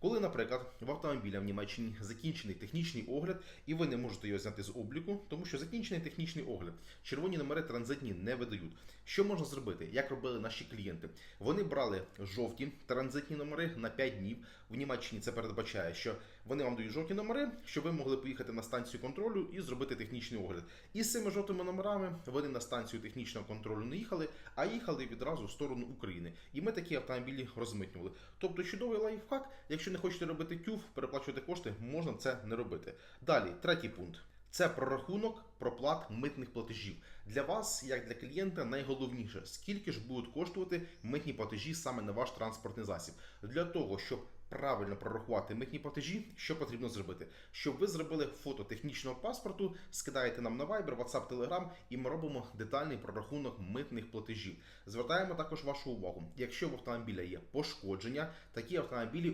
Коли, наприклад, в автомобіля в Німеччині закінчений технічний огляд, і ви не можете його зняти з обліку, тому що закінчений технічний огляд, червоні номери транзитні не видають. Що можна зробити? Як робили наші клієнти? Вони брали жовті транзитні номери на 5 днів. В Німеччині це передбачає, що вони вам дають жовті номери, щоб ви могли поїхати на станцію контролю і зробити технічний огляд. І з цими жовтими номерами вони на станцію технічного контролю не їхали, а їхали відразу в сторону України. І ми такі автомобілі розмитнювали. Тобто чудовий лайфхак, якщо не хочете робити тюф, переплачувати кошти, можна це не робити. Далі, третій пункт. Це прорахунок проплат митних платежів. Для вас, як для клієнта, найголовніше, скільки ж будуть коштувати митні платежі саме на ваш транспортний засіб. Для того, щоб правильно прорахувати митні платежі, що потрібно зробити? Щоб ви зробили фото технічного паспорту, скидаєте нам на Viber, WhatsApp, Telegram, і ми робимо детальний прорахунок митних платежів. Звертаємо також вашу увагу, якщо в автомобіля є пошкодження, такі автомобілі